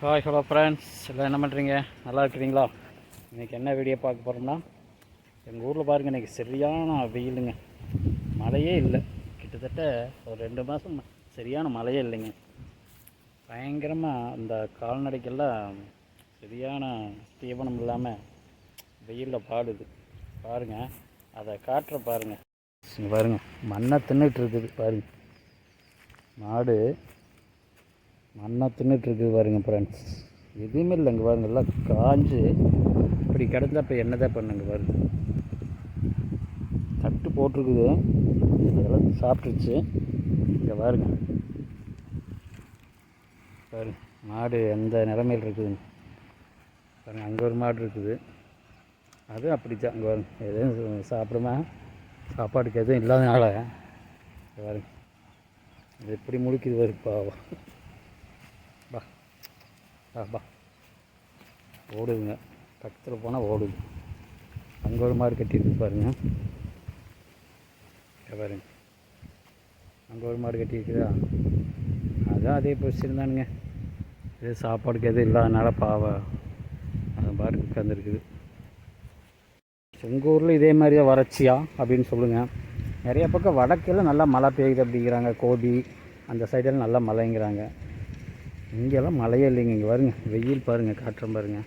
Hi hello friends எல்லாம் என்ன பண்ணுறீங்க நல்லா இருக்கிறீங்களா? இன்றைக்கி என்ன வீடியோ பார்க்க போகிறோம்னா எங்கள் ஊரில் பாருங்கள் இன்றைக்கி சரியான வெயிலுங்க. மழையே இல்லை. கிட்டத்தட்ட ஒரு ரெண்டு மாதம் சரியான மழையே இல்லைங்க. பயங்கரமாக இந்த கால்நடைக்கெல்லாம் சரியான தீவனம் இல்லாமல் வெயிலில் பாடுது பாருங்கள் அதை காட்டுற பாருங்கள் பாருங்கள் மண்ணை தின்னுட்டு இருக்குது பாருங்கள் மாடு மண்ணை தின்னுட்டுருக்கு பாருங்க ஃப்ரெண்ட்ஸ் எதுவுமே இல்லை இங்கே பாருங்க எல்லாம் காஞ்சு. இப்படி கிடந்தா இப்போ என்னதான் பண்ணுங்க பாருங்க. தட்டு போட்டிருக்குது. அதெல்லாம் சாப்பிட்டுருச்சு. இங்கே பாருங்க. பாருங்க மாடு எந்த நிலமையில் இருக்குதுன்னு பாருங்க அங்கே ஒரு மாடு இருக்குது. அதுவும் அப்படி தான் அங்கே பாருங்க எதுவும் சாப்பிடுமா சாப்பாட்டுக்கு எதுவும் இல்லாதனால. பாருங்க. இது எப்படி முடிக்குது பாரு பாவம். பா பா. ஓடுதுங்க. பக்கத்தில் போனால் ஓடுது. அங்கே ஒரு மாதிரி கட்டியிருக்கு பாருங்க. பாருங்க. அங்கே ஒரு மாடு கட்டியிருக்குதா? அதான் அதே பொசிஷன் தானுங்க. இது சாப்பாடுக்கு எதுவும் இல்லாதனால பாவம். அது பாட்டுக்கு உட்காந்துருக்குது உங்கள் ஊரில் இதே மாதிரி தான் வறட்சியா? அப்படின்னு சொல்லுங்கள் நிறைய பக்கம் வடக்கில் நல்லா மழை பெய்யுது அப்படிங்கிறாங்க. கோபி அந்த சைடெல்லாம் நல்லா மழைங்கிறாங்க. இங்கெல்லாம் மழையே இல்லைங்க. இங்கே பாருங்க வெயில் பாருங்கள் காற்றம் பாருங்கள்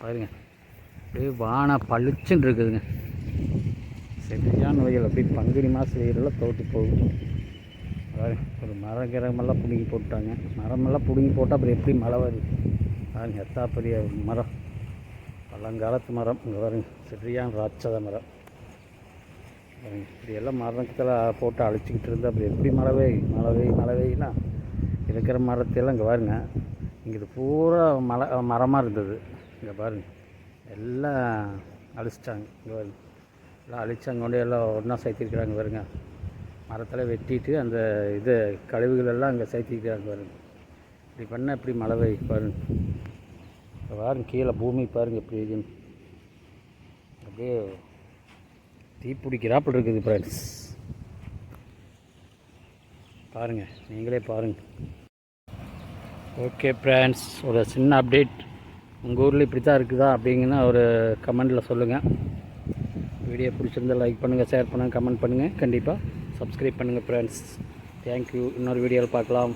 பாருங்கள் அப்படியே வான பளிச்சுன்னு இருக்குதுங்க. சரியான வெயில் அப்படியே பங்குனி மாதம் வெயிலெல்லாம் தோட்டி போகுது. பாருங்க ஒரு மரம் கிரகமெல்லாம் பிடுங்கி போட்டாங்க மரமெல்லாம் பிடுங்கி போட்டால் அப்புறம் எப்படி மழை வருது? பாருங்க எத்தா பெரிய மரம். பழங்காலத்து மரம். இங்கே பாருங்க சரியான ராட்சத மரம். பாருங்க இப்படியெல்லாம் மரத்தில் போட்டு அழிச்சிக்கிட்டு இருந்தால் அப்புறம் எப்படி மழை பெய்யும்? மழை பெய்யும் மழை பெய்யுன்னா இருக்கிற மரத்தையெல்லாம் இங்கே பாருங்க. இங்கே இது பூரா மலை மரமாக இருந்தது. இங்கே பாருங்கள் எல்லாம் அழிச்சிட்டாங்க. இங்கே பாருங்க. எல்லாம் அழிச்சாங்க. கொண்டு எல்லாம் ஒன்றா சேர்த்திருக்கிறாங்க பாருங்க. மரத்தில் வெட்டிட்டு அந்த இது கழிவுகள் எல்லாம் அங்கே சேர்த்திருக்கிறாங்க பாருங்க. இப்படி பண்ணால் எப்படி மழை பெய்யும் பாருங்க. இப்போ பாருங்க கீழே பூமி பாருங்க எப்படி இருக்குன்னு. அப்படியே தீ இருக்குது ஃப்ரெண்ட்ஸ் பாருங்கள் நீங்களே பாருங்கள் ஓகே ஃப்ரெண்ட்ஸ் ஒரு சின்ன அப்டேட் உங்கள் ஊரில் இப்படி தான் இருக்குதா அப்படிங்கன்னா ஒரு கமெண்டில் சொல்லுங்கள் வீடியோ பிடிச்சிருந்தால் லைக் பண்ணுங்கள் ஷேர் பண்ணுங்கள் கமெண்ட் பண்ணுங்கள் கண்டிப்பாக சப்ஸ்கிரைப் பண்ணுங்கள் ஃப்ரெண்ட்ஸ் தேங்க்யூ இன்னொரு வீடியோவில் பார்க்கலாம்.